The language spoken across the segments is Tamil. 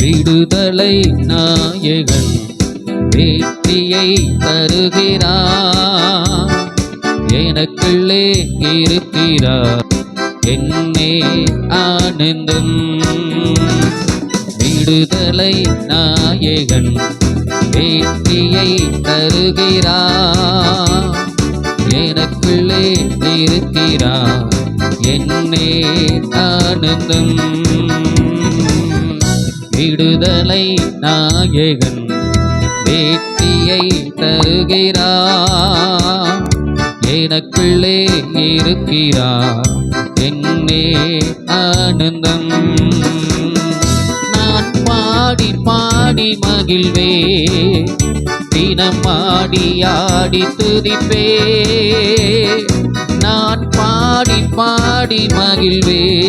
விடுதலை நாயகன் வெற்றியை தருகிறார் எனக்குள்ளே இருக்கிறார் என்னே ஆனந்தம். விடுதலை நாயகன் வெற்றியை தருகிறார் எனக்குள்ளே இருக்கிறார் என்னே ஆனந்தம். விடுதலை நாயகன் வேட்டியை தருகிறார். எனக்குள்ளே இருக்கிறார். என்னே ஆனந்தம். நான் பாடி பாடி மகிழ்வே. தினம் ஆடி ஆடி துதிப்பே. நான் பாடி பாடி மகிழ்வே.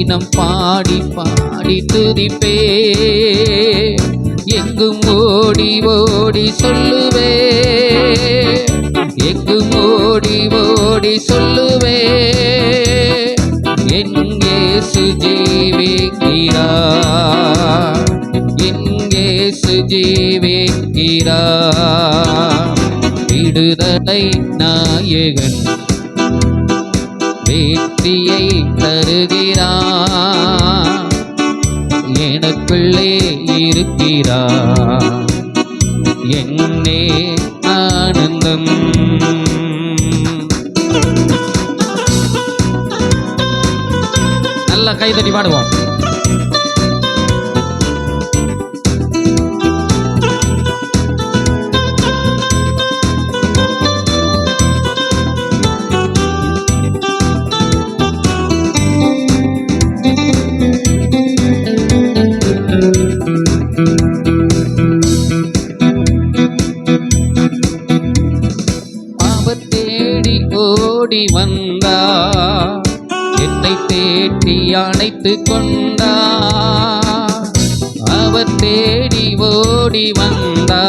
தினம் பாடி பாடி துதிப்பே. எங்கும் ஓடி ஓடி சொல்லுவே. எங்கும் ஓடி ஓடி சொல்லுவே. எங்கே சுஜீவிக்கிறா எங்கே சுஜீவிக்கிறா விடுதலை நாயகன் வெற்றியை தருகிறார். எனக்குள்ளே இருக்கிறார். என்னே ஆனந்தம். நல்ல கைதட்டி பாடுவோம். தேடி அணைத்து கொண்டா அவர் தேடி ஓடி வந்தா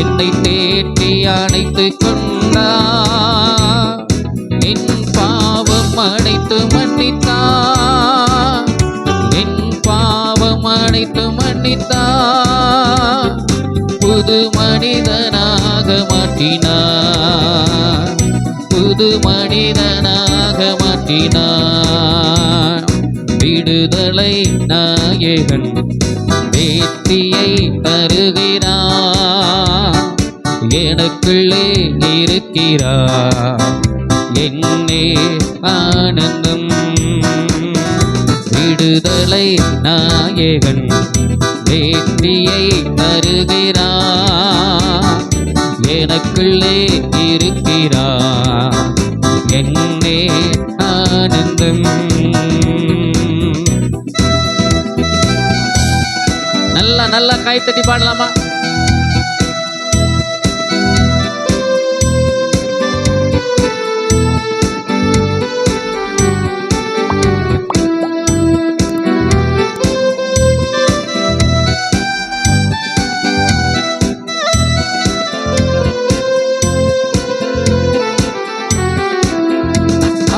என்னை தேடி அணைத்து கொண்டா என் பாவம் அணைத்து மன்னித்தா என் பாவம் அணைத்து மன்னித்தா புது மனிதனாக மாற்றினார். புது மனிதனாக மாற்றினார். விடுதலை நாயகன் வேட்டியை தருகிறார். எனக்குள்ளே இருக்கிறார். என்னே ஆனந்தம். விடுதலை நாயகன் வேட்டியை தருகிறார். எனக்குள்ளே இருக்கிறார். என்னே ஆனந்தம். நல்லா நல்லா கை தட்டி பாடலாமா?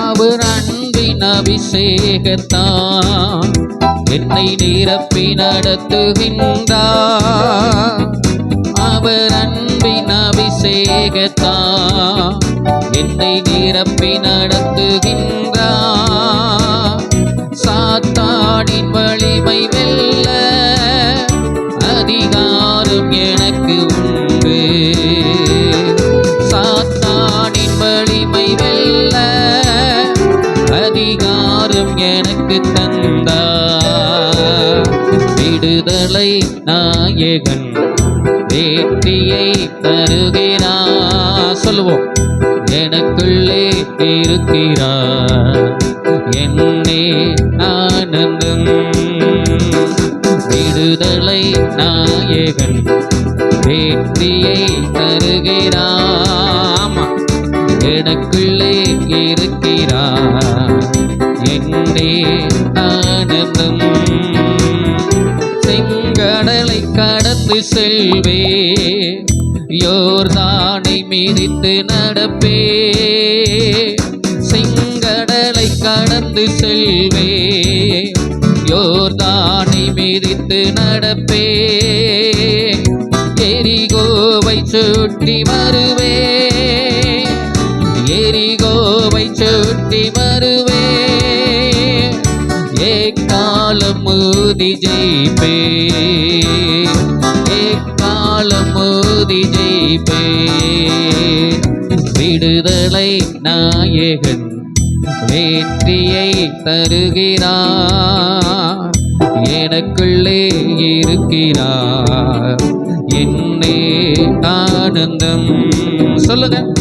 அவர் அன்பின் அபிஷேகத்தான். என்னை நிரப்பி நடத்துகின்றார் அவர் அன்பின் அபிஷேகத்தா. என்னை நிரப்பி நடத்துகின்றார் சாத்தானின் வலிமை வெல்ல விடுதலை நாயகன் வேற்றியை தருகிறா. சொல்லுவோம். எனக்குள்ளே இருக்கிறார் என்னே ஆனந்தம். விடுதலை நாயகன் வேற்றியை தருகிறாமா எனக்குள்ளே இருக்கிறார் என்னே ஆனந்தம். கடலை கடந்து செல்வே யோர்தானை மிதித்து நடப்பே சிங்கடலை கடந்து செல்வே யோர்தானை மிதித்து நடப்பே எரிகோவை சுற்றி வருவே மூதி ஜெயிப்பே ஏக்காலம் மூதி ஜெயிப்பே விடுதலை நாயகன் வெற்றியை தருகிறார். எனக்குள்ளே இருக்கிறார். என்னே ஆனந்தம். சொல்லுங்க.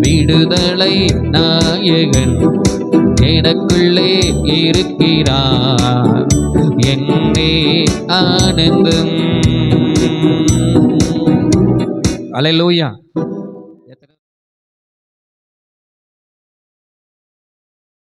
விடுதலை நாயகன் எனக்குள்ளே இருக்கிறார். ஆனந்தம் அலையிலூயா.